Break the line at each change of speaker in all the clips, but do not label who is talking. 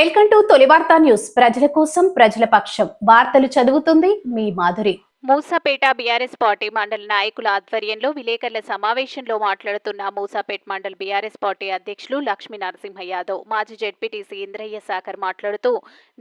Welcome to తొలి వార్తా news. ప్రజల కోసం ప్రజల పక్షం. వార్తలు చదువుతుంది మీ మాధురి.
మూసాపేట బీఆర్ఎస్ పార్టీ మండల నాయకుల ఆధ్వర్యంలో విలేకరుల సమావేశంలో మాట్లాడుతున్న మూసాపేట మండల్ బీఆర్ఎస్ పార్టీ అధ్యక్షులు లక్ష్మీ నరసింహ యాదవ్ మాజీ జెడ్పీటీసీ ఇంద్రయ్య సాకర్ మాట్లాడుతూ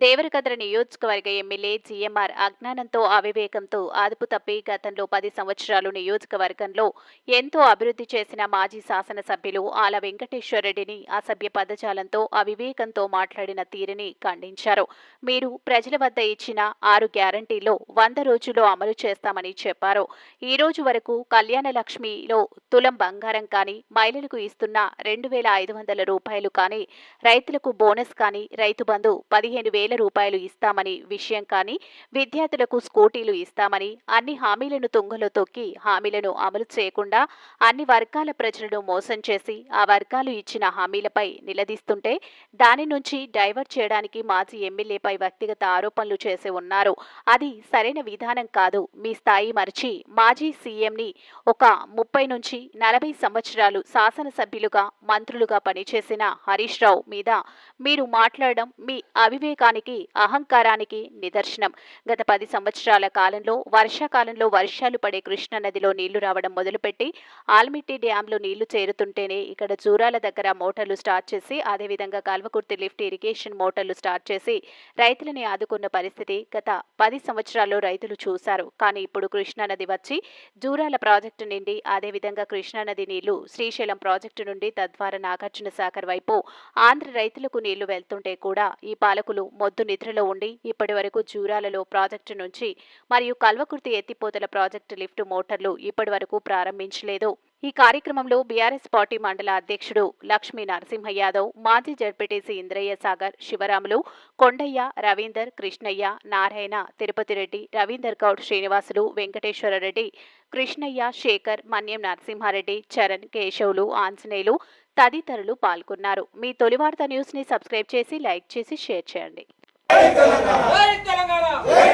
దేవరకద్ర నియోజకవర్గ ఎమ్మెల్యే జీఎంఆర్ అజ్ఞానంతో అవివేకంతో అదుపు తప్పి గతంలో పది సంవత్సరాలు నియోజకవర్గంలో ఎంతో అభివృద్ధి చేసిన మాజీ శాసనసభ్యులు ఆల వెంకటేశ్వరరెడ్డిని అసభ్య పదజాలంతో అవివేకంతో మాట్లాడిన తీరుని ఖండించారు. మీరు ప్రజల వద్ద ఇచ్చిన ఆరు గ్యారంటీలో వంద రోజుల్లో అమలు చేస్తామని చెప్పారు. ఈ రోజు వరకు కళ్యాణ లక్ష్మిలో తులం బంగారం కానీ మహిళలకు ఇస్తున్న రెండు వేల ఐదు వందల రూపాయలు కానీ రైతులకు బోనస్ కానీ రైతు బంధు పదిహేను వేల రూపాయలు ఇస్తామని విషయం కానీ విద్యార్థులకు స్కూటీలు ఇస్తామని అన్ని హామీలను తుంగలో తొక్కి హామీలను అమలు చేయకుండా అన్ని వర్గాల ప్రజలను మోసం చేసి ఆ వర్గాలు ఇచ్చిన హామీలపై నిలదీస్తుంటే దాని నుంచి డైవర్ట్ చేయడానికి మాజీ ఎమ్మెల్యేపై వ్యక్తిగత ఆరోపణలు చేసి ఉన్నారు. అది సరైన విధానం కాదు. మీ స్థాయి మరిచి మాజీ సీఎంని ఒక ముప్పై నుంచి నలభై సంవత్సరాలు శాసనసభ్యులుగా మంత్రులుగా పనిచేసిన హరీష్ రావు మీద మీరు మాట్లాడడం మీ అవివేకానికి అహంకారానికి నిదర్శనం. గత పది సంవత్సరాల కాలంలో వర్షాకాలంలో వర్షాలు పడే కృష్ణానదిలో నీళ్ళు రావడం మొదలుపెట్టి ఆల్మిట్టి డ్యాంలో నీళ్ళు చేరుతుంటేనే ఇక్కడ జూరాల దగ్గర మోటార్లు స్టార్ట్ చేసి అదేవిధంగా కాల్వకుర్తి లిఫ్ట్ ఇరిగేషన్ మోటార్లు స్టార్ట్ చేసి రైతులని ఆదుకున్న పరిస్థితి గత పది సంవత్సరాల్లో రైతులు చూశారు. కానీ ఇప్పుడు కృష్ణానది వచ్చి జూరాల ప్రాజెక్టు నుండి అదేవిధంగా కృష్ణానది నీళ్ళు శ్రీశైలం ప్రాజెక్టు నుండి తద్వారా నాగార్జున సాగర్ వైపు ఆంధ్ర రైతులకు నీళ్ళు వెళ్తుంటే కూడా ఈ పాలకులు మొద్దు నిద్రలో ఉండి ఇప్పటి వరకు జూరాలలో ప్రాజెక్టు నుంచి మరియు కల్వకుర్తి ఎత్తిపోతల ప్రాజెక్టు లిఫ్ట్ మోటార్లు ఇప్పటి వరకు ప్రారంభించలేదు. ఈ కార్యక్రమంలో బీఆర్ఎస్ పార్టీ మండల అధ్యక్షుడు లక్ష్మీ నరసింహ యాదవ్ మాజీ జడ్పీటీసీ ఇంద్రయ్య సాగర్ శివరాములు కొండయ్య రవీందర్ కృష్ణయ్య నారాయణ తిరుపతి రెడ్డి రవీందర్ గౌడ్ శ్రీనివాసులు వెంకటేశ్వర రెడ్డి కృష్ణయ్య శేఖర్ మన్యం నరసింహారెడ్డి చరణ్ కేశవులు ఆంజనేయులు తదితరులు పాల్గొన్నారు. మీ తొలి వార్త న్యూస్ని సబ్స్క్రైబ్ చేసి లైక్ చేసి షేర్ చేయండి.
తెలంగాణ జై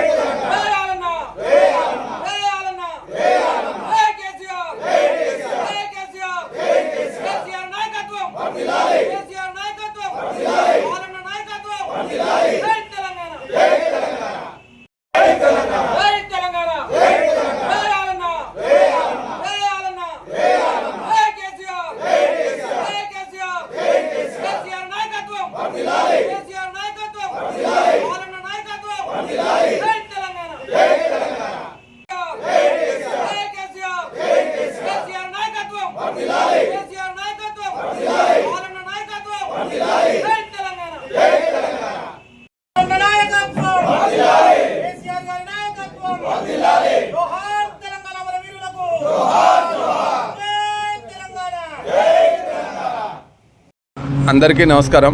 ఆలన్న జై ఆలన్న జై కేసీఆర్ జై కేసీఆర్ కేసీఆర్ నాయకత్వం కేసీఆర్ నాయకత్వం ఆలన్న నాయకత్వం జై తెలంగాణ జై తెలంగాణ జై ఆలన్న జై ఆలన్న జై కేసీఆర్ జై కేసీఆర్ కేసీఆర్ నాయకత్వం కేసీఆర్ నాయకత్వం ఆలన్న నాయకత్వం జై తెలంగాణ జై కేసీఆర్ కేసీఆర్ నాయకత్వం కేసీఆర్ నాయకత్వం ఆలన్న నాయకత్వం జై తెలంగాణ ఆలన్న నాయకత్వం కేసీఆర్ గారి నాయకత్వం జోహార్ తెలంగాణ మన వీరులకు జై తెలంగాణ
అందరికీ నమస్కారం.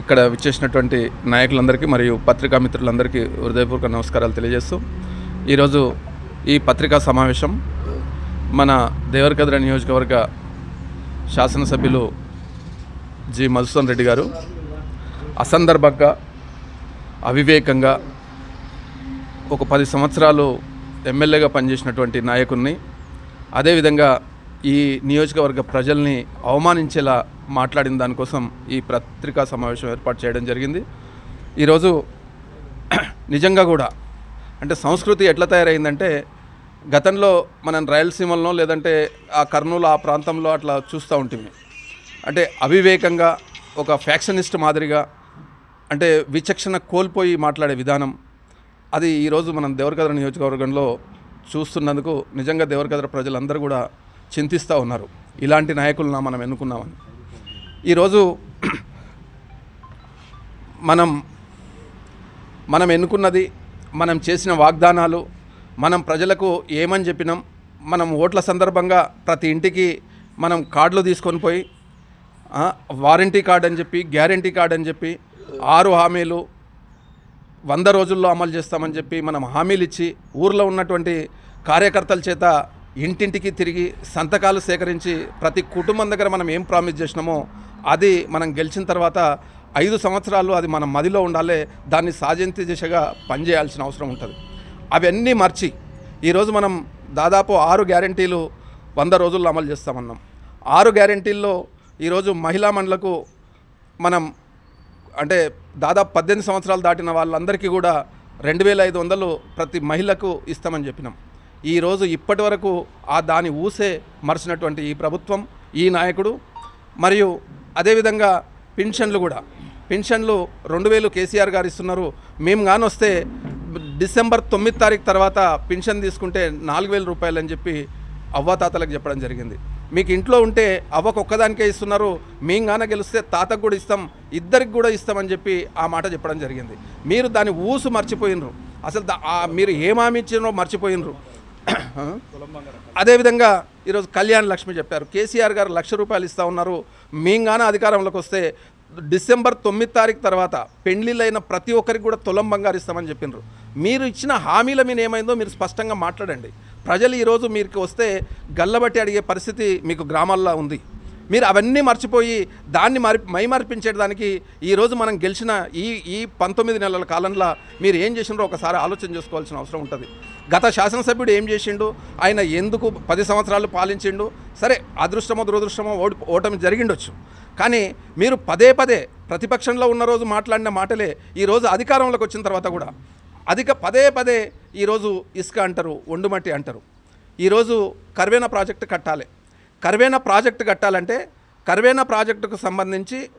ఇక్కడ విచ్చేసినటువంటి నాయకులందరికీ మరియు పత్రికా మిత్రులందరికీ హృదయపూర్వక నమస్కారాలు తెలియజేస్తూ ఈరోజు ఈ పత్రికా సమావేశం మన దేవరకద్ర నియోజకవర్గ శాసనసభ్యులు జి మధుసూదన్ రెడ్డి గారు అసందర్భంగా అవివేకంగా ఒక పది సంవత్సరాలు ఎమ్మెల్యేగా పనిచేసినటువంటి నాయకుడిని అదేవిధంగా ఈ నియోజకవర్గ ప్రజల్ని అవమానించేలా మాట్లాడిన దానికోసం ఈ పత్రికా సమావేశం ఏర్పాటు చేయడం జరిగింది. ఈరోజు నిజంగా కూడా అంటే సంస్కృతి ఎట్లా తయారైందంటే గతంలో మనం రాయలసీమలో లేదంటే ఆ కర్నూలు ఆ ప్రాంతంలో అట్లా చూస్తూ ఉంటుంది అంటే అవివేకంగా ఒక ఫ్యాక్షనిస్ట్ మాదిరిగా అంటే విచక్షణ కోల్పోయి మాట్లాడే విధానం అది ఈరోజు మనం దేవరకద్ర నియోజకవర్గంలో చూస్తున్నందుకు నిజంగా దేవరకద్ర ప్రజలందరూ కూడా చింతిస్తూ ఉన్నారు. ఇలాంటి నాయకులను మనం ఎన్నుకున్నామని. ఈరోజు మనం మనం ఎన్నుకున్నది మనం చేసిన వాగ్దానాలు మనం ప్రజలకు ఏమని చెప్పినాం మనం ఓట్ల సందర్భంగా ప్రతి ఇంటికి మనం కార్డులు తీసుకొని పోయి వారంటీ కార్డ్ అని చెప్పి గ్యారంటీ కార్డ్ అని చెప్పి ఆరు హామీలు వంద రోజుల్లో అమలు చేస్తామని చెప్పి మనం హామీలు ఇచ్చి ఊర్లో ఉన్నటువంటి కార్యకర్తల చేత ఇంటింటికి తిరిగి సంతకాలు సేకరించి ప్రతి కుటుంబం దగ్గర మనం ఏం ప్రామిస్ చేసినామో అది మనం గెలిచిన తర్వాత ఐదు సంవత్సరాలు అది మన మదిలో ఉండాలి దాన్ని సాధించే దిశగా పనిచేయాల్సిన అవసరం ఉంటుంది. అవన్నీ మర్చి ఈరోజు మనం దాదాపు ఆరు గ్యారంటీలు వంద రోజుల్లో అమలు చేస్తామన్నాం. ఆరు గ్యారంటీల్లో ఈరోజు మహిళా మండలకు మనం అంటే దాదాపు పద్దెనిమిది సంవత్సరాలు దాటిన వాళ్ళందరికీ కూడా రెండు వేల ఐదు వందలు ప్రతి మహిళకు ఇస్తామని చెప్పినాం. ఈరోజు ఇప్పటి వరకు ఆ దాని ఊసే మరిచినటువంటి ఈ ప్రభుత్వం ఈ నాయకుడు మరియు అదేవిధంగా పెన్షన్లు కూడా. పెన్షన్లు రెండు వేలు కేసీఆర్ గారు ఇస్తున్నారు. మేము కానొస్తే డిసెంబర్ తొమ్మిది తారీఖు తర్వాత పెన్షన్ తీసుకుంటే నాలుగు వేల రూపాయలు అని చెప్పి అవ్వాతాతలకు చెప్పడం జరిగింది. మీకు ఇంట్లో ఉంటే అవ్వకు ఒక్కదానికే ఇస్తున్నారు. మేము గాన గెలిస్తే తాతకు కూడా ఇస్తాం ఇద్దరికి కూడా ఇస్తామని చెప్పి ఆ మాట చెప్పడం జరిగింది. మీరు దాని ఊసు మర్చిపోయినరు. అసలు మీరు ఏం ఇచ్చినో మర్చిపోయినరు. అదేవిధంగా ఈరోజు కళ్యాణ్ లక్ష్మి చెప్పారు. కేసీఆర్ గారు లక్ష రూపాయలు ఇస్తా ఉన్నారు. మేము అధికారంలోకి వస్తే డిసెంబర్ తొమ్మిది తారీఖు తర్వాత పెళ్ళిళ్ళైన ప్రతి ఒక్కరికి కూడా తులం బంగారు ఇస్తామని చెప్పినారు. మీరు ఇచ్చిన హామీల మీద ఏమైందో మీరు స్పష్టంగా మాట్లాడండి. ప్రజలు ఈరోజు మీకు వస్తే గల్లబట్టి అడిగే పరిస్థితి మీకు గ్రామాల్లో ఉంది. మీరు అవన్నీ మర్చిపోయి దాన్ని మరి మైమర్పించేదానికి ఈరోజు మనం గెలిచిన ఈ ఈ పంతొమ్మిది నెలల కాలంలో మీరు ఏం చేసిండ్రో ఒకసారి ఆలోచన చేసుకోవాల్సిన అవసరం ఉంటుంది. గత శాసనసభ్యుడు ఏం చేసిండు? ఆయన ఎందుకు పది సంవత్సరాలు పాలించిండు? సరే అదృష్టమో దురదృష్టమో ఓడి ఓటమి జరిగిండొచ్చు. కానీ మీరు పదే పదే ప్రతిపక్షంలో ఉన్న రోజు మాట్లాడిన మాటలే ఈరోజు అధికారంలోకి వచ్చిన తర్వాత కూడా అధిక పదే పదే ఈరోజు ఇసుక అంటారు ఒండుమట్టి అంటారు. ఈరోజు కర్వేనా ప్రాజెక్టు కట్టాలి. కర్వేనా ప్రాజెక్టు కట్టాలంటే కర్వేనా ప్రాజెక్టుకు సంబంధించి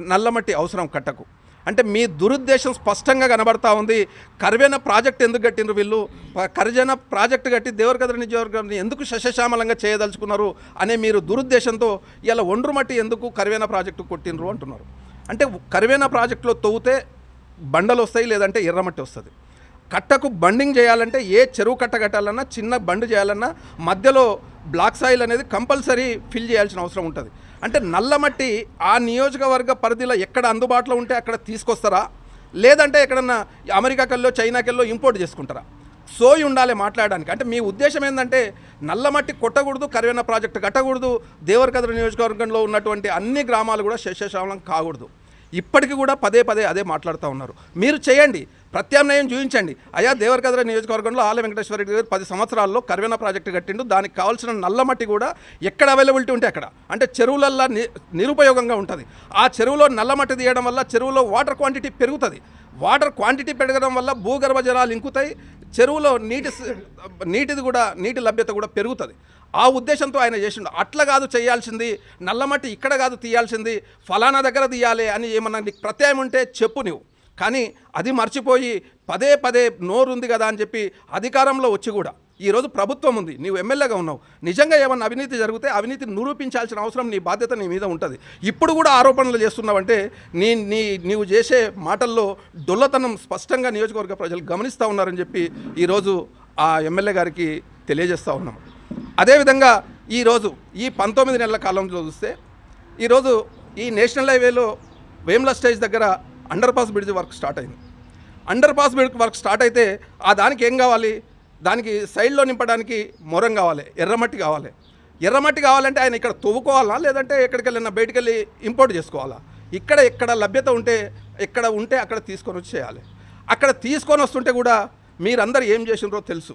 నల్లమట్టి అవసరం కట్టకు. అంటే మీ దురుద్దేశం స్పష్టంగా కనబడతా ఉంది. కర్వేన ప్రాజెక్ట్ ఎందుకు కట్టిండ్రు వీళ్ళు? ప- కర్జన ప్రాజెక్టు కట్టి దేవరకద్ర నియోజకవర్గాన్ని ఎందుకు శశశామలంగా చేయదలుచుకున్నారు అనే మీరు దురుద్దేశంతో ఇలా ఒండ్రు మట్టి ఎందుకు కర్వేన ప్రాజెక్టు కొట్టిండ్రు అంటున్నారు. అంటే కర్వేన ప్రాజెక్టులో తవ్వుతే బండలు వస్తాయి లేదంటే ఎర్రమట్టి వస్తుంది. కట్టకు బండింగ్ చేయాలంటే ఏ చెరువు కట్ట కట్టాలన్నా చిన్న బండి చేయాలన్నా మధ్యలో బ్లాక్ సాయిల్ అనేది కంపల్సరీ ఫిల్ చేయాల్సిన అవసరం ఉంటుంది. అంటే నల్లమట్టి ఆ నియోజకవర్గ పరిధిలో ఎక్కడ అందుబాటులో ఉంటే అక్కడ తీసుకొస్తారా? లేదంటే ఎక్కడన్నా అమెరికాకెళ్ళో చైనాకెళ్ళో ఇంపోర్ట్ చేసుకుంటారా? సోయి ఉండాలి మాట్లాడడానికి. అంటే మీ ఉద్దేశం ఏంటంటే నల్లమట్టి కొట్టకూడదు కరివేన ప్రాజెక్టు కట్టకూడదు దేవరకద్ర నియోజకవర్గంలో ఉన్నటువంటి అన్ని గ్రామాలు కూడా శేషశామలం కాకూడదు. ఇప్పటికీ కూడా పదే పదే అదే మాట్లాడుతూ ఉన్నారు. మీరు చేయండి. ప్రత్యామ్నాయం చూపించండి. అయ్యా దేవరకద్ర నియోజకవర్గంలో ఆల వెంకటేశ్వర రెడ్డి గారు పది సంవత్సరాల్లో కర్వేనా ప్రాజెక్టు కట్టిండు. దానికి కావాల్సిన నల్లమట్టి కూడా ఎక్కడ అవైలబిలిటీ ఉంటే అక్కడ. అంటే చెరువులల్లా నిరుపయోగంగా ఉంటుంది. ఆ చెరువులో నల్లమట్టి తీయడం వల్ల చెరువులో వాటర్ క్వాంటిటీ పెరుగుతుంది. వాటర్ క్వాంటిటీ పెరగడం వల్ల భూగర్భ జలాలు ఇంకుతాయి. చెరువులో నీటి నీటిది కూడా నీటి లభ్యత కూడా పెరుగుతుంది. ఆ ఉద్దేశంతో ఆయన చేసిండు. అట్లా కాదు చేయాల్సింది. నల్లమట్టి ఇక్కడ కాదు తీయాల్సింది. ఫలానా దగ్గర తీయాలి అని ఏమన్నా నీకు ప్రత్యయం ఉంటే చెప్పు నువ్వు కానీ అది మర్చిపోయి పదే పదే నోరుంది కదా అని చెప్పి అధికారంలో వచ్చి కూడా ఈరోజు ప్రభుత్వం ఉంది నీవు ఎమ్మెల్యేగా ఉన్నావు. నిజంగా ఏమన్నా అవినీతి జరిగితే అవినీతిని నిరూపించాల్సిన అవసరం నీ బాధ్యత నీ మీద ఉంటుంది. ఇప్పుడు కూడా ఆరోపణలు చేస్తున్నావంటే నీ నీ నీవు చేసే మాటల్లో డొల్లతనం స్పష్టంగా నియోజకవర్గ ప్రజలు గమనిస్తూ ఉన్నారని చెప్పి ఈరోజు ఆ ఎమ్మెల్యే గారికి తెలియజేస్తూ ఉన్నాం. అదేవిధంగా ఈరోజు ఈ పంతొమ్మిది నెలల కాలంలో చూస్తే ఈరోజు ఈ నేషనల్ హైవేలో వేమ్ల స్టేజ్ దగ్గర underpass bridge work start అయింది. Underpass bridge work start అయితే ఆ దానికి ఏం కావాలి? దానికి సైడ్లో నింపడానికి మొరం కావాలి ఎర్రమట్టి కావాలి. ఎర్రమట్టి కావాలంటే ఆయన ఇక్కడ తవ్వుకోవాలా? లేదంటే ఎక్కడికి వెళ్ళినా బయటికి వెళ్ళి ఇంపోర్ట్ చేసుకోవాలా? ఇక్కడ ఎక్కడ లభ్యత ఉంటే ఎక్కడ ఉంటే అక్కడ తీసుకొని వచ్చి చేయాలి అక్కడ తీసుకొని వస్తుంటే కూడా మీరందరూ ఏం చేసినారో తెలుసు.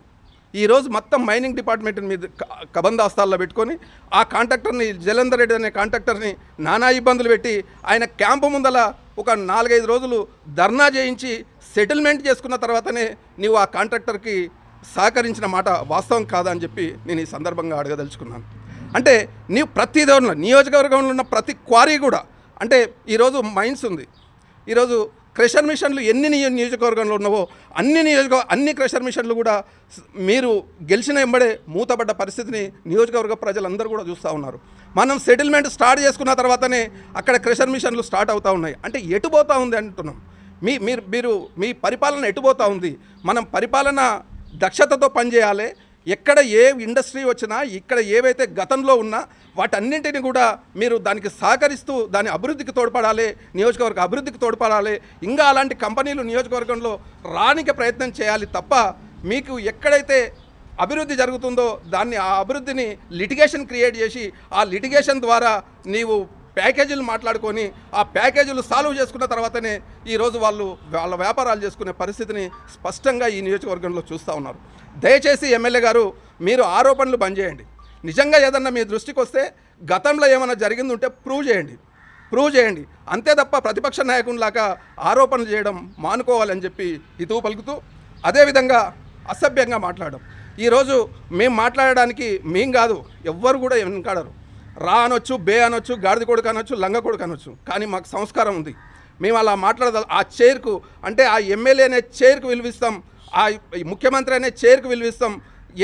ఈరోజు మొత్తం మైనింగ్ డిపార్ట్మెంట్ మీద కబందాస్తాల్లో పెట్టుకొని ఆ కాంట్రాక్టర్ని జలంధర్ రెడ్డి అనే కాంట్రాక్టర్ని నానా ఇబ్బందులు పెట్టి ఆయన క్యాంపు ముందల ఒక నాలుగైదు రోజులు ధర్నా చేయించి సెటిల్మెంట్ చేసుకున్న తర్వాతనే నీవు ఆ కాంట్రాక్టర్కి సహకరించిన మాట వాస్తవం కాదా అని చెప్పి నేను ఈ సందర్భంగా అడగదలుచుకున్నాను. అంటే నీవు ప్రతి దానిలో నియోజకవర్గంలో ఉన్న ప్రతి క్వారీ కూడా అంటే ఈరోజు మైన్స్ ఉంది. ఈరోజు క్రెషర్ మిషన్లు ఎన్ని నియోజకవర్గంలో ఉన్నావో అన్ని నియోజక అన్ని క్రెషర్ మిషన్లు కూడా మీరు గెలిచిన ఎంబడే మూతపడ్డ పరిస్థితిని నియోజకవర్గ ప్రజలందరూ కూడా చూస్తూ ఉన్నారు. మనం సెటిల్మెంట్ స్టార్ట్ చేసుకున్న తర్వాతనే అక్కడ క్రెషర్ మిషన్లు స్టార్ట్ అవుతూ ఉన్నాయి. అంటే ఎటు పోతూ ఉంది అంటున్నాం. మీ మీరు మీరు మీ పరిపాలన ఎటుపోతూ ఉంది? మనం పరిపాలన దక్షతతో పనిచేయాలి ఎక్కడ ఏ ఇండస్ట్రీ వచ్చినా ఇక్కడ ఏవైతే గతంలో ఉన్నా వాటన్నింటిని కూడా మీరు దానికి సహకరిస్తూ దాని అభివృద్ధికి తోడ్పడాలి నియోజకవర్గ అభివృద్ధికి తోడ్పడాలి. ఇంకా అలాంటి కంపెనీలు నియోజకవర్గంలో రానికి ప్రయత్నం చేయాలి తప్ప మీకు ఎక్కడైతే అభివృద్ధి జరుగుతుందో దాన్ని ఆ అభివృద్ధిని లిటిగేషన్ క్రియేట్ చేసి ఆ లిటిగేషన్ ద్వారా నీవు ప్యాకేజీలు మాట్లాడుకొని ఆ ప్యాకేజీలు సాల్వ్ చేసుకున్న తర్వాతనే ఈరోజు వాళ్ళు వాళ్ళ వ్యాపారాలు చేసుకునే పరిస్థితిని స్పష్టంగా ఈ నియోజకవర్గంలో చూస్తూ ఉన్నారు. దయచేసి ఎమ్మెల్యే గారు మీరు ఆరోపణలు బంద్ చేయండి. నిజంగా ఏదన్నా మీ దృష్టికి వస్తే గతంలో ఏమైనా జరిగింది ఉంటే ప్రూవ్ చేయండి. ప్రూవ్ చేయండి. అంతే తప్ప ప్రతిపక్ష నాయకునిలాగా ఆరోపణలు చేయడం మానుకోవాలని చెప్పి హితవు పలుకుతూ అదేవిధంగా అసభ్యంగా మాట్లాడడం. ఈరోజు మేము మాట్లాడడానికి మేం కాదు ఎవ్వరు కూడా వెనకాడరు. రా అనొచ్చు బే అనొచ్చు గాడిద కొడుకు అనొచ్చు లంగ కొడుకు అనొచ్చు. కానీ మాకు సంస్కారం ఉంది. మేము అలా మాట్లాడదా ఆ చైర్కు అంటే ఆ ఎమ్మెల్యే అనే చైర్కు విలువిస్తాం ఆ ముఖ్యమంత్రి అనే చైర్కు విలువిస్తాం.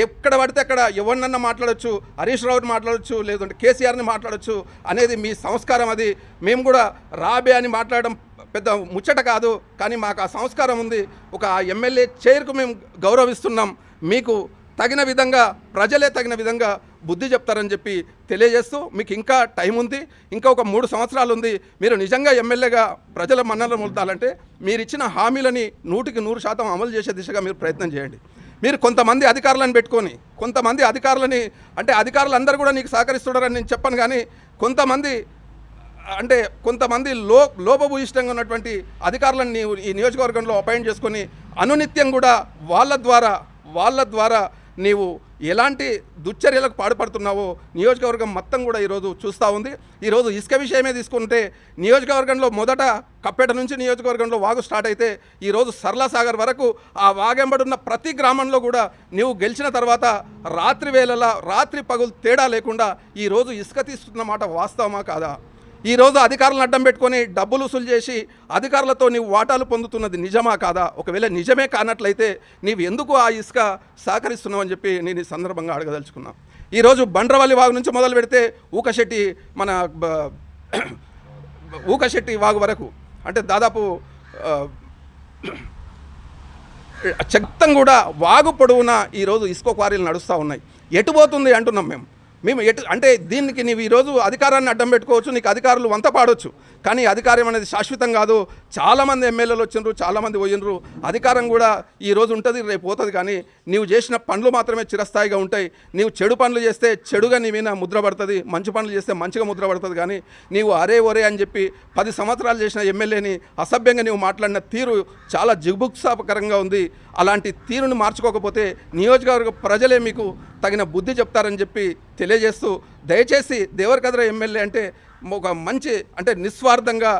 ఎక్కడ పడితే అక్కడ ఎవరినన్నా మాట్లాడొచ్చు హరీష్ రావుని మాట్లాడొచ్చు లేదంటే కేసీఆర్ని మాట్లాడొచ్చు అనేది మీ సంస్కారం అది. మేము కూడా రాబే అని మాట్లాడడం పెద్ద ముచ్చట కాదు కానీ మాకు ఆ సంస్కారం ఉంది. ఒక ఎమ్మెల్యే చైర్కు మేము గౌరవిస్తున్నాం. మీకు తగిన విధంగా ప్రజలే తగిన విధంగా బుద్ధి చెప్తారని చెప్పి తెలియజేస్తూ మీకు ఇంకా టైం ఉంది. ఇంకా ఒక మూడు సంవత్సరాలు ఉంది. మీరు నిజంగా ఎమ్మెల్యేగా ప్రజల మన్నలు పొందాలంటే మీరు ఇచ్చిన హామీలని నూటికి నూరు శాతం అమలు చేసే దిశగా మీరు ప్రయత్నం చేయండి. మీరు కొంతమంది అధికారులను పెట్టుకొని కొంతమంది అధికారులని అంటే అధికారులు అందరూ కూడా నీకు సహకరిస్తున్నారని నేను చెప్పను కానీ కొంతమంది అంటే కొంతమంది లో లోపభూయిష్టంగా ఉన్నటువంటి అధికారులను నీవు ఈ నియోజకవర్గంలో అపాయింట్ చేసుకొని అనునిత్యం కూడా వాళ్ళ ద్వారా వాళ్ళ ద్వారా నీవు ఎలాంటి దుశ్చర్యలకు పాడుపడుతున్నావో నియోజకవర్గం మొత్తం కూడా ఈరోజు చూస్తూ ఉంది. ఈరోజు ఇసుక విషయమే తీసుకుంటే నియోజకవర్గంలో మొదట కప్పేట నుంచి నియోజకవర్గంలో వాగు స్టార్ట్ అయితే ఈరోజు సరళసాగర్ వరకు ఆ వాగెంబడున్న ప్రతి గ్రామంలో కూడా నీవు గెలిచిన తర్వాత రాత్రి వేళలా రాత్రి పగులు తేడా లేకుండా ఈరోజు ఇసుక తీస్తున్న మాట వాస్తవమా కాదా? ఈరోజు అధికారులను అడ్డం పెట్టుకొని డబ్బులు వసూలు చేసి అధికారులతో నీవు వాటాలు పొందుతున్నది నిజమా కాదా? ఒకవేళ నిజమే కానట్లయితే నీవు ఎందుకు ఆ ఇసుక సహకరిస్తున్నావు అని చెప్పి నేను ఈ సందర్భంగా అడగదలుచుకున్నా ఈరోజు బండ్రవల్లి వాగు నుంచి మొదలు పెడితే ఊకశెట్టి మన ఊకశెట్టి వాగు వరకు అంటే దాదాపు చెత్తం కూడా వాగు పొడవునా ఈరోజు ఇసుక క్వారీలు నడుస్తూ ఉన్నాయి. ఎటుపోతుంది అంటున్నాం మేము? మేము ఎటు అంటే దీనికి నీవు ఈరోజు అధికారాన్ని అడ్డం పెట్టుకోవచ్చు నీకు అధికారులు వంత పాడొచ్చు. కానీ అధికారం అనేది శాశ్వతం కాదు. చాలామంది ఎమ్మెల్యేలు వచ్చిండ్రు చాలామంది పోయినరు అధికారం కూడా ఈరోజు ఉంటుంది రేపు పోతుంది. కానీ నీవు చేసిన పనులు మాత్రమే చిరస్థాయిగా ఉంటాయి. నీవు చెడు పనులు చేస్తే చెడుగా నీ మీద ముద్ర పడుతుంది మంచి పనులు చేస్తే మంచిగా ముద్ర పడుతుంది. కానీ నీవు అరే ఒరే అని చెప్పి పది సంవత్సరాలు చేసిన ఎమ్మెల్యేని అసభ్యంగా నీవు మాట్లాడిన తీరు చాలా జిగుప్సాపకరంగా ఉంది. అలాంటి తీరును మార్చుకోకపోతే నియోజకవర్గ ప్రజలే మీకు తగిన బుద్ధి చెప్తారని చెప్పి తెలియజేస్తూ దయచేసి దేవరకద్ర ఎమ్మెల్యే అంటే ఒక మంచి అంటే నిస్వార్థంగా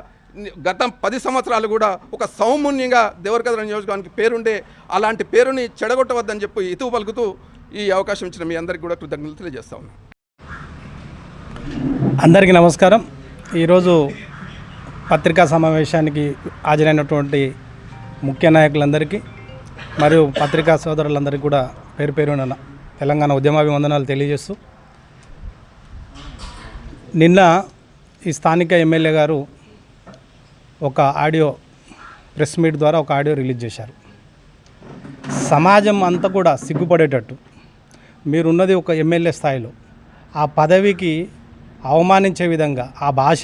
గత పది సంవత్సరాలు కూడా ఒక సౌమున్యంగా దేవరకద్ర నియోజకవర్గానికి పేరుండే అలాంటి పేరుని చెడగొట్టవద్దని చెప్పి ఇతువు పలుకుతూ ఈ అవకాశం ఇచ్చిన మీ అందరికీ కూడా కృతజ్ఞతలు తెలియజేస్తా ఉన్నాను
అందరికీ నమస్కారం. ఈరోజు పత్రికా సమావేశానికి హాజరైనటువంటి ముఖ్య నాయకులందరికీ మరియు పత్రికా సోదరులందరికీ కూడా పేరు పేరున తెలంగాణ ఉద్యమాభివందనాలు తెలియజేస్తూ నిన్న ఈ స్థానిక ఎమ్మెల్యే గారు ఒక ఆడియో ప్రెస్ మీట్ ద్వారా ఒక ఆడియో రిలీజ్ చేశారు. సమాజం అంతా కూడా సిగ్గుపడేటట్టు మీరున్నది ఒక ఎమ్మెల్యే స్థాయిలో ఆ పదవికి అవమానించే విధంగా ఆ భాష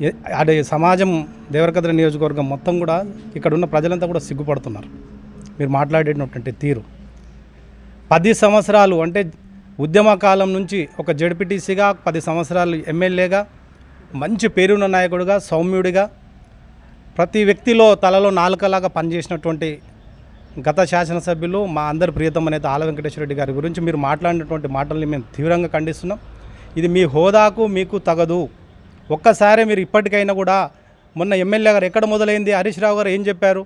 ఎ- అదే సమాజం దేవరకద్ర నియోజకవర్గం మొత్తం కూడా ఇక్కడ ఉన్న ప్రజలంతా కూడా సిగ్గుపడుతున్నారు. మీరు మాట్లాడేటటువంటి తీరు. పది సంవత్సరాలు అంటే ఉద్యమ కాలం నుంచి ఒక జడ్పీటీసీగా పది సంవత్సరాలు ఎమ్మెల్యేగా మంచి పేరున్న నాయకుడిగా సౌమ్యుడిగా ప్రతి వ్యక్తిలో తలలో నాలుకలాగా పనిచేసినటువంటి గత శాసనసభ్యులు మా అందరి ప్రియతమ నేత ఆల వెంకటేశ్వర రెడ్డి గారి గురించి మీరు మాట్లాడినటువంటి మాటల్ని మేము తీవ్రంగా ఖండిస్తున్నాం. ఇది మీ హోదాకు మీకు తగదు. ఒక్కసారి మీరు ఇప్పటికైనా కూడా మొన్న ఎమ్మెల్యే గారు ఎక్కడ మొదలైంది? హరీష్ రావు గారు ఏం చెప్పారు?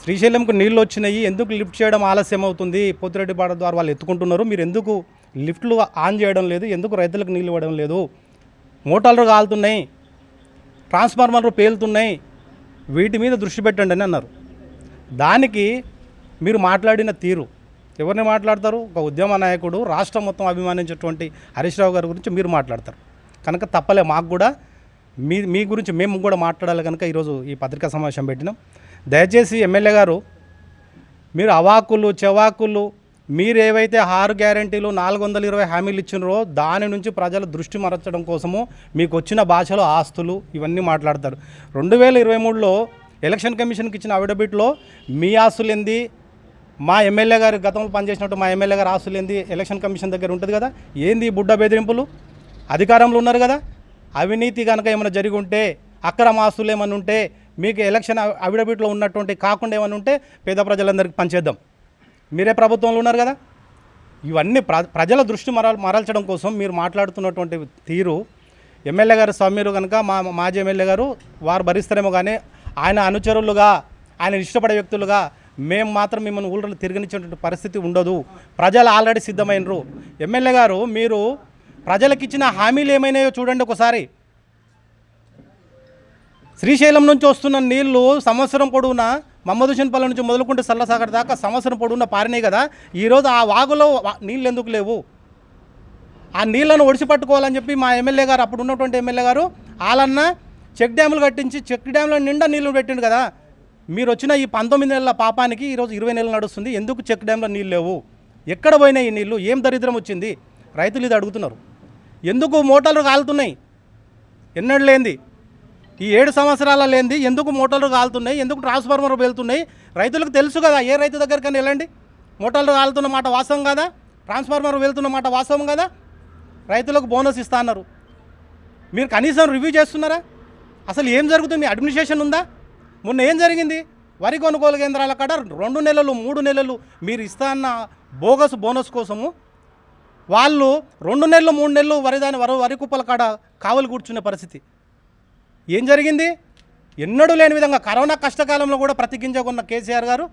శ్రీశైలంకు నీళ్ళు వచ్చినాయి. ఎందుకు లిఫ్ట్ చేయడం ఆలస్యం అవుతుంది? పోతిరెడ్డిపాడ ద్వారా వాళ్ళు ఎత్తుకుంటున్నారు. మీరు ఎందుకు లిఫ్ట్లు ఆన్ చేయడం లేదు? ఎందుకు రైతులకు నీళ్ళు ఇవ్వడం లేదు? మోటార్లు కాలుతున్నాయి. ట్రాన్స్ఫార్మర్లు పేలుతున్నాయి. వీటి మీద దృష్టి పెట్టండి అని అన్నారు. దానికి మీరు మాట్లాడిన తీరు. ఎవరిని మాట్లాడతారు? ఒక ఉద్యమ నాయకుడు రాష్ట్రం మొత్తం అభిమానించేటువంటి హరీష్ రావు గారి గురించి మీరు మాట్లాడతారు. కనుక తప్పలే మాకు కూడా మీ మీ గురించి మేము కూడా మాట్లాడాలి కనుక ఈరోజు ఈ పత్రికా సమావేశం పెట్టినాం. దయచేసి ఎమ్మెల్యే గారు మీరు అవాకులు చెవాకులు మీరు ఏవైతే ఆరు గ్యారంటీలు నాలుగు వందల ఇరవై హామీలు ఇచ్చినారో దాని నుంచి ప్రజల దృష్టి మరచడం కోసము మీకు వచ్చిన భాషలో ఆస్తులు ఇవన్నీ మాట్లాడతారు. రెండు వేల ఇరవై మూడులో ఎలక్షన్ కమిషన్కి ఇచ్చిన అవిడబిట్లో మీ ఆస్తులు ఏంది? మా ఎమ్మెల్యే గారు గతంలో పనిచేసినట్టు మా ఎమ్మెల్యే గారు ఆస్తులు ఏంది? ఎలక్షన్ కమిషన్ దగ్గర ఉంటుంది కదా? ఏంది బుడ్డ బెదిరింపులు? అధికారంలో ఉన్నారు కదా? అవినీతి కనుక ఏమైనా జరిగి ఉంటే అక్రమ ఆస్తులు ఏమైనా ఉంటే మీకు ఎలక్షన్ అవిడబిట్లో ఉన్నటువంటి కాకుండా ఏమైనా ఉంటే పేద ప్రజలందరికీ పనిచేద్దాం. మీరే ప్రభుత్వంలో ఉన్నారు కదా? ఇవన్నీ ప్ర ప్రజల దృష్టి మరల్ మరల్చడం కోసం మీరు మాట్లాడుతున్నటువంటి తీరు ఎమ్మెల్యే గారు సమీరు కనుక మా మాజీ ఎమ్మెల్యే గారు వారు భరిస్తారేమో కానీ ఆయన అనుచరులుగా ఆయన ఇష్టపడే వ్యక్తులుగా మేము మాత్రం మిమ్మల్ని ఊళ్ళో తిరగనిచ్చేటువంటి పరిస్థితి ఉండదు. ప్రజలు ఆల్రెడీ సిద్ధమైనరు. ఎమ్మెల్యే గారు మీరు ప్రజలకు ఇచ్చిన హామీలు ఏమైనాయో చూడండి ఒకసారి. శ్రీశైలం నుంచి వస్తున్న నీళ్ళు సంవత్సరం పొడవునా మమ్మదుషన్పల్లి నుంచి మొదలుకుంటే సల్లసాగర్ దాకా సంవత్సరం పొడవున పారినాయి కదా. ఈరోజు ఆ వాగులో నీళ్ళు ఎందుకు లేవు? ఆ నీళ్ళను ఒడిసి పట్టుకోవాలని చెప్పి మా ఎమ్మెల్యే గారు అప్పుడు ఉన్నటువంటి ఎమ్మెల్యే గారు వాళ్ళన్న చెక్ డ్యాములు కట్టించి చెక్ డ్యాముల నిండా నీళ్ళు పెట్టిండు కదా. మీరు వచ్చిన ఈ పంతొమ్మిది నెలల పాపానికి ఈరోజు ఇరవై నెలలు నడుస్తుంది. ఎందుకు చెక్ డ్యామ్లో నీళ్ళు లేవు? ఎక్కడ పోయినాయి ఈ నీళ్ళు? ఏం దరిద్రం వచ్చింది? రైతులు ఇది అడుగుతున్నారు. ఎందుకు మోటార్లు కాలుతున్నాయి? ఎన్నడూ లేనిది ఈ ఏడు సంవత్సరాల లేనిది ఎందుకు మోటార్లు కాలుతున్నాయి? ఎందుకు ట్రాన్స్ఫార్మర్ వెళ్తున్నాయి రైతులకు తెలుసు కదా ఏ రైతు దగ్గరికైనా వెళ్ళండి. మోటార్లు కాలుతున్న మాట వాస్తవం కదా? ట్రాన్స్ఫార్మర్ వెళ్తున్న మాట వాస్తవం కదా? రైతులకు బోనస్ ఇస్తా అన్నారు. మీరు కనీసం రివ్యూ చేస్తున్నారా? అసలు ఏం జరుగుతుంది? అడ్మినిస్ట్రేషన్ ఉందా? మొన్న ఏం జరిగింది? వరి కొనుగోలు కేంద్రాల కాడ రెండు నెలలు మూడు నెలలు మీరు ఇస్తా అన్న బోగస్ బోనస్ కోసము వాళ్ళు రెండు నెలలు మూడు నెలలు వరిదాని వరి వరి కుప్పల కాడ కావలి కూర్చునే పరిస్థితి. ఏం జరిగింది? ఎన్నడూ లేని విధంగా కరోనా కష్టకాలంలో కూడా ప్రతిగించకున్న కేసీఆర్ గారు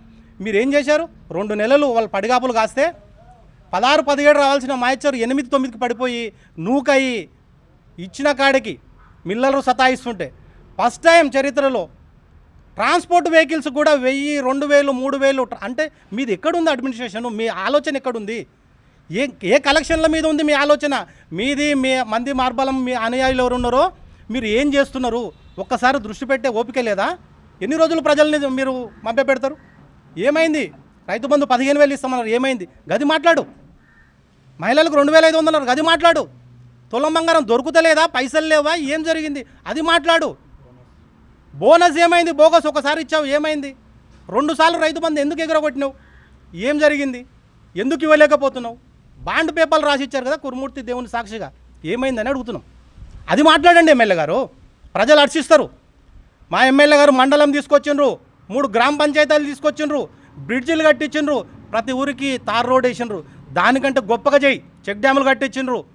మీరు ఏం చేశారు? రెండు నెలలు వాళ్ళు పడిగాపులు కాస్తే పదహారు పదిహేడు రావాల్సిన మాయచ్చారు ఎనిమిది తొమ్మిదికి పడిపోయి నూకయి ఇచ్చిన కాడికి మిల్లలు సతాయిస్తుంటే ఫస్ట్ టైం చరిత్రలో ట్రాన్స్పోర్ట్ వెహికల్స్ కూడా వెయ్యి రెండు వేలు మూడు వేలు అంటే మీది ఎక్కడుంది అడ్మినిస్ట్రేషన్? మీ ఆలోచన ఎక్కడుంది? ఏ ఏ కలెక్షన్ల మీద ఉంది మీ ఆలోచన? మీది మీ మంది మార్బలం మీ అనుయాయులు ఎవరు ఉన్నారో మీరు ఏం చేస్తున్నారు? ఒక్కసారి దృష్టి పెట్టే ఓపిక లేదా? ఎన్ని రోజులు ప్రజల్ని మీరు మభ్య పెడతారు? ఏమైంది? రైతు బంధు పదిహేను వేలు ఇస్తామన్నారు. ఏమైంది? గది మాట్లాడు. మహిళలకు రెండు వేల ఐదు వందలు గది మాట్లాడు. తులం బంగారం దొరుకుతలేదా? పైసలు లేవా? ఏం జరిగింది? అది మాట్లాడు. బోనస్ ఏమైంది? బోగస్ ఒకసారి ఇచ్చావు. ఏమైంది? రెండుసార్లు రైతు బంధు ఎందుకు ఎగరగొట్టినావు? ఏం జరిగింది? ఎందుకు ఇవ్వలేకపోతున్నావు? బాండ్ పేపర్లు రాసి ఇచ్చారు కదా కురుమూర్తి దేవుని సాక్షిగా. ఏమైందని అడుగుతున్నాం. అది మాట్లాడండి ఎమ్మెల్యే గారు. ప్రజలు హర్షిస్తారు. మా ఎమ్మెల్యే గారు మండలం తీసుకొచ్చిండ్రు. మూడు గ్రామ పంచాయతీలు తీసుకొచ్చిండ్రు. బ్రిడ్జిలు కట్టించిండ్రు. ప్రతి ఊరికి తార్ రోడ్ వేసిండ్రు. దానికంటే గొప్పగా చేయి. చెక్ డ్యాములు కట్టించిండ్రు.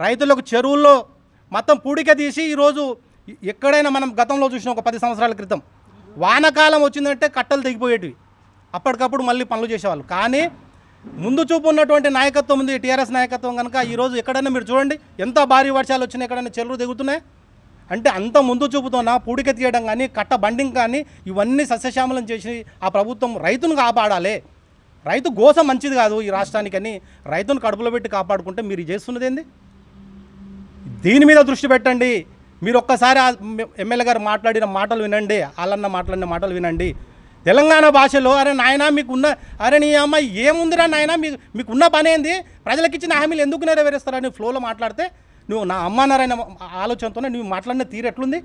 రైతులకు చెరువుల్లో మొత్తం పూడిక తీసి ఈరోజు ఎక్కడైనా మనం గతంలో చూసిన ఒక పది సంవత్సరాల క్రితం వానకాలం వచ్చిందంటే కట్టలు తెగిపోయేటివి. అప్పటికప్పుడు మళ్ళీ పనులు చేసేవాళ్ళు. కానీ ముందు చూపు ఉన్నటువంటి నాయకత్వం ఉంది టీఆర్ఎస్ నాయకత్వం కనుక ఈరోజు ఎక్కడైనా మీరు చూడండి ఎంత భారీ వర్షాలు వచ్చినాయి ఎక్కడైనా చెరువులు దిగుతున్నాయి అంటే అంత ముందు చూపుతోన పూడిక తీయడం కానీ కట్ట బండింగ్ కానీ ఇవన్నీ సస్యశ్యామలం చేసి ఆ ప్రభుత్వం రైతును కాపాడాలి. రైతు గోస మంచిది కాదు ఈ రాష్ట్రానికని రైతును కడుపులో పెట్టి కాపాడుకుంటే మీరు చేస్తున్నది ఏంది? దీని మీద దృష్టి పెట్టండి. మీరు ఒక్కసారి ఆ ఎమ్మెల్యే గారు మాట్లాడిన మాటలు వినండి వాళ్ళన్న మాట్లాడిన మాటలు వినండి. తెలంగాణ భాషలో అరే నాయనా మీకున్న అరే నీ అమ్మ ఏముందిరా నాయనా మీకు ఉన్న పని ఏంది ప్రజలకు ఇచ్చిన హామీలు ఎందుకు నెరవేరుస్తారని ఫ్లోలో మాట్లాడితే నువ్వు నా అమ్మ నారాయణ ఆలోచనతోనే నువ్వు మాట్లాడిన తీరు ఎట్లుంది?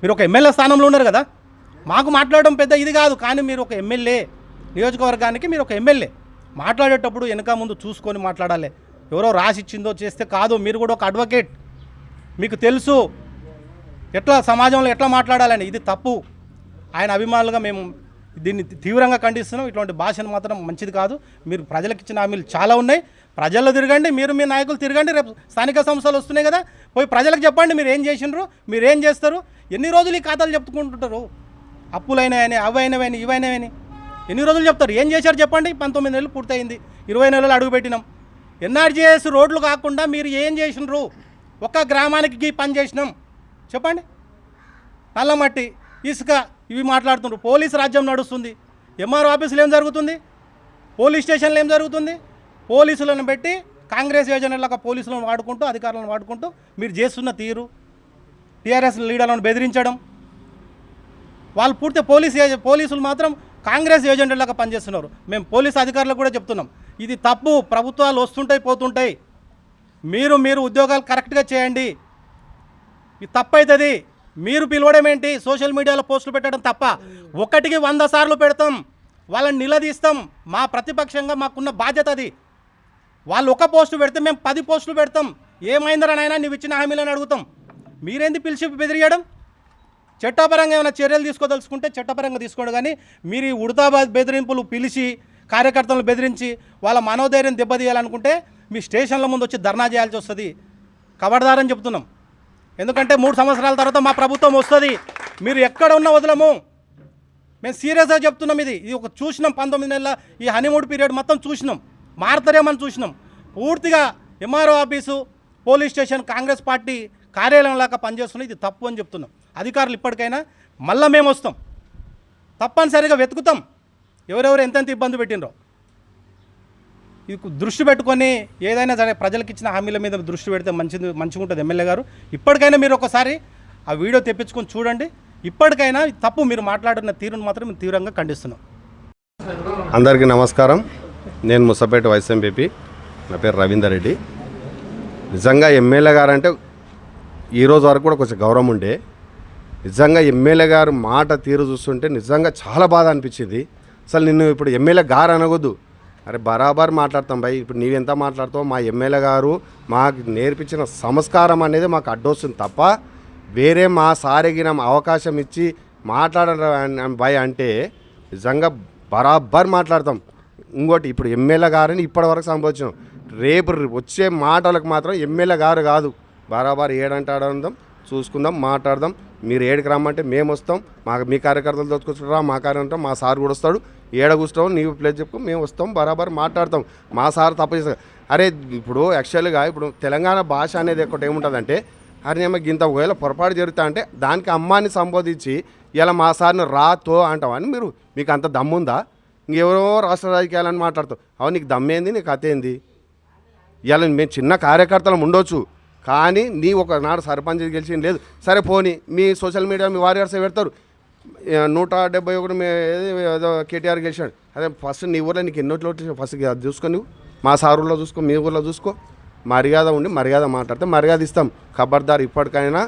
మీరు ఒక ఎమ్మెల్యే స్థానంలో ఉన్నారు కదా మాకు మాట్లాడడం పెద్ద ఇది కాదు కానీ మీరు ఒక ఎమ్మెల్యే నియోజకవర్గానికి మీరు ఒక ఎమ్మెల్యే. మాట్లాడేటప్పుడు వెనక ముందు చూసుకొని మాట్లాడాలి. ఎవరో రాసి ఇచ్చిందో చేస్తే కాదు మీరు కూడా ఒక అడ్వకేట్. మీకు తెలుసు ఎట్లా సమాజంలో ఎట్లా మాట్లాడాలని ఇది తప్పు. ఆయన అభిమానులుగా మేము దీన్ని తీవ్రంగా ఖండిస్తున్నాం. ఇటువంటి భాషను మాత్రం మంచిది కాదు. మీరు ప్రజలకు ఇచ్చిన హామీలు చాలా ఉన్నాయి. ప్రజల్లో తిరగండి మీరు మీ నాయకులు తిరగండి. రేపు స్థానిక సంస్థలు వస్తున్నాయి కదా పోయి ప్రజలకు చెప్పండి మీరు ఏం చేసిండ్రు మీరు ఏం చేస్తారు. ఎన్ని రోజులు ఈ ఖాతాలు చెప్పుకుంటుంటారు? అప్పులైనవని అవైనవని ఇవైనవని. ఎన్ని రోజులు చెప్తారు? ఏం చేశారు చెప్పండి. పంతొమ్మిది నెలలు పూర్తయింది. ఇరవై నెలలు అడుగుపెట్టినాం ఎన్ఆర్జీఎస్ రోడ్లు కాకుండా మీరు ఏం చేసినారు ఒక్క గ్రామానికి పని చేసినాం. చెప్పండి. నల్లమట్టి ఇసుక ఇవి మాట్లాడుతుండ్రు. పోలీస్ రాజ్యం నడుస్తుంది. ఎంఆర్ ఆఫీసులు ఏం జరుగుతుంది? పోలీస్ స్టేషన్లో ఏం జరుగుతుంది? పోలీసులను పెట్టి కాంగ్రెస్ యోజనలకు పోలీసులను వాడుకుంటూ అధికారులను వాడుకుంటూ మీరు చేస్తున్న తీరు టీఆర్ఎస్ లీడర్లను బెదిరించడం. వాళ్ళు పూర్తి పోలీస్ పోలీసులు మాత్రం కాంగ్రెస్ ఏజెంట్లాగా పనిచేస్తున్నారు. మేము పోలీస్ అధికారులకు కూడా చెప్తున్నాం. ఇది తప్పు ప్రభుత్వాలు వస్తుంటాయి పోతుంటాయి. మీరు మీరు ఉద్యోగాలు కరెక్ట్గా చేయండి. ఇది తప్పు అవుతుంది మీరు పిలవడం ఏంటి? సోషల్ మీడియాలో పోస్టులు పెట్టడం తప్ప. ఒకటికి వంద సార్లు పెడతాం. వాళ్ళని నిలదీస్తాం. మా ప్రతిపక్షంగా మాకున్న బాధ్యత అది. వాళ్ళు ఒక పోస్టు పెడితే మేము పది పోస్టులు పెడతాం. ఏమైందిరా నాయనా నువ్వు ఇచ్చిన హామీలను అడుగుతాం. మీరేంది పిలిచి బెదిరియడం? చట్టపరంగా ఏమైనా చర్యలు తీసుకోదలుచుకుంటే చట్టపరంగా తీసుకోండి కానీ మీరు ఈ ఉడతాబాద్ బెదిరింపులు పిలిచి కార్యకర్తలను బెదిరించి వాళ్ళ మనోధైర్యం దెబ్బతీయాలనుకుంటే మీ స్టేషన్ల ముందు వచ్చి ధర్నా చేయాల్సి వస్తుంది. కబడ్దారని చెప్తున్నాం. ఎందుకంటే మూడు సంవత్సరాల తర్వాత మా ప్రభుత్వం వస్తుంది. మీరు ఎక్కడ ఉన్న వదలము. మేము సీరియస్గా చెప్తున్నాం ఇది. ఇది ఒక చూసినాం పంతొమ్మిది నెలల ఈ హనీమూడ్ పీరియడ్ మొత్తం చూసినాం. మారుతారేమని చూసినాం. పూర్తిగా MRO office police station Congress party కార్యాలయం లాగా పనిచేస్తున్నాం ఇది తప్పు అని చెప్తున్నాం. అధికారులు ఇప్పటికైనా మళ్ళీ మేము వస్తాం. తప్పనిసరిగా వెతుకుతాం. ఎవరెవరు ఎంతెంత ఇబ్బంది పెట్టినరో దృష్టి పెట్టుకొని ఏదైనా సరే ప్రజలకు ఇచ్చిన హామీల మీద దృష్టి పెడితే మంచిది మంచిగా ఉంటుంది ఎమ్మెల్యే గారు. ఇప్పటికైనా మీరు ఒకసారి ఆ వీడియో తెప్పించుకొని చూడండి. ఇప్పటికైనా తప్పు మీరు మాట్లాడిన తీరును మాత్రం మేము తీవ్రంగా ఖండిస్తున్నాం.
అందరికీ నమస్కారం. నేను ముసపేట వైస్ ఎంపీపీ నా పేరు రవీందర్ రెడ్డి. నిజంగా ఎమ్మెల్యే గారు అంటే ఈరోజు వరకు కూడా కొంచెం గౌరవం ఉండే. నిజంగా ఎమ్మెల్యే గారు మాట తీరు చూస్తుంటే నిజంగా చాలా బాధ అనిపించింది. అసలు నిన్ను ఇప్పుడు ఎమ్మెల్యే గారు అనగొద్దు. అరే బరాబర్ మాట్లాడతాం భయ్. ఇప్పుడు నీవెంత మాట్లాడతావు మా ఎమ్మెల్యే గారు మాకు నేర్పించిన సంస్కారం అనేది మాకు అడ్డొస్తుంది తప్ప వేరే మా సారిగిన అవకాశం ఇచ్చి మాట్లాడడం భయ్ అంటే నిజంగా బరాబర్ మాట్లాడతాం. ఇంకోటి ఇప్పుడు ఎమ్మెల్యే గారిని ఇప్పటివరకు సంబోధించాం రేపు వచ్చే మాటలకు మాత్రం ఎమ్మెల్యే గారు కాదు. బరాబర్ ఏడంటాడందాం చూసుకుందాం మాట్లాడదాం. మీరు ఏడికి రమ్మంటే మేము వస్తాం మా మీ కార్యకర్తలు దొచ్చుకొచ్చురా మా కార్యకర్త మా సార్ కూడా వస్తాడు. ఏడ కూర్చోం నీవు ప్లేస్ చెప్పుకో మేము వస్తాం బరాబర్ మాట్లాడతాం. మా సార్ తప్ప చేస్తారు అరే ఇప్పుడు యాక్చువల్గా ఇప్పుడు తెలంగాణ భాష అనేది ఒకటి ఏముంటుందంటే అరే ఏమో ఇంత ఒకవేళ పొరపాటు జరుగుతా అంటే దానికి అమ్మాని సంబోధించి ఇలా మా సార్ని రాతో అంటాం అని మీరు మీకు అంత దమ్ముందా? ఇంకెవరో రాష్ట్ర రాజకీయాలని మాట్లాడతాం అవును నీకు దమ్మేంది నీకు అతేంది ఏంది మేము చిన్న కార్యకర్తలం ఉండొచ్చు కానీ నీ ఒక నాడు సర్పంచ్ గెలిచింది లేదు. సరే పోనీ మీ సోషల్ మీడియా మీ వారియర్స్ పెడతారు. నూట డెబ్బై ఒకటి ఏదో కేటీఆర్ గెలిచాడు. అదే ఫస్ట్ నీ ఊర్లో నీకు ఎన్నో ఓట్లు ఫస్ట్ అది చూసుకో నువ్వు. మా సారుల్లో చూసుకో మీ ఊర్లో చూసుకో. మర్యాద ఉండి మర్యాద మాట్లాడితే మర్యాద ఇస్తాం. ఖబర్దార్ ఇప్పటికైనా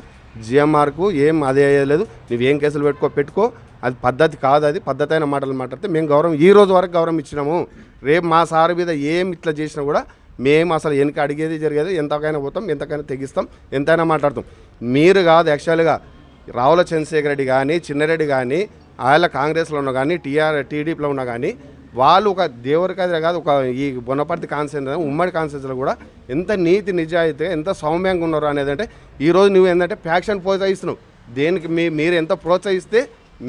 జిఎంఆర్కు ఏం అదే లేదు నువ్వేం కేసులు పెట్టుకో పెట్టుకో. అది పద్ధతి కాదు అది. పద్ధతి అయిన మాటలు మాట్లాడితే మేము గౌరవం ఈ రోజు వరకు గౌరవం ఇచ్చినాము. రేపు మా సారు మీద ఏం ఇట్లా చేసినా కూడా మేము అసలు వెనక అడిగేది జరిగేది ఎంతకైనా పోతాం ఎంతకైనా తెగిస్తాం ఎంతైనా మాట్లాడతాం. మీరు కాదు యాక్చువల్గా రావుల చంద్రశేఖర్ రెడ్డి కానీ చిన్నరెడ్డి కానీ ఆయన కాంగ్రెస్లో ఉన్న కానీ టీఆర్ టీడీపీలో ఉన్న కానీ వాళ్ళు ఒక దేవుడికైతే కాదు ఒక ఈ బొనపర్తి కాన్సెన్స్ ఉమ్మడి కాన్సెన్స్లో కూడా ఎంత నీతి నిజాయితీగా ఎంత సౌమ్యంగా ఉన్నారు అనేది అంటే ఈరోజు నువ్వు ఏంటంటే ఫ్యాక్షన్ ప్రోత్సహిస్తున్నావు. దేనికి మీ మీరు ఎంత ప్రోత్సహిస్తే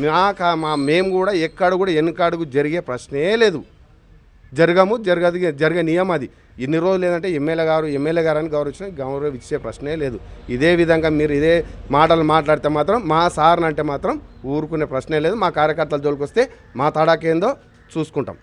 మా మా మేము కూడా ఎక్కడ కూడా వెనుకాడుగు జరిగే ప్రశ్నే లేదు. జరగము జరగదు జరిగే నియమం అది. ఇన్ని రోజులు ఏంటంటే ఎమ్మెల్యే గారు ఎమ్మెల్యే గారు అని గౌరవించిన గౌరవం ఇచ్చే ప్రశ్నే లేదు. ఇదే విధంగా మీరు ఇదే మాటలు మాట్లాడితే మాత్రం మా సార్ని అంటే మాత్రం ఊరుకునే ప్రశ్నే లేదు. మా కార్యకర్తల జోలికి వస్తే మా తడాకేందో చూసుకుంటాం.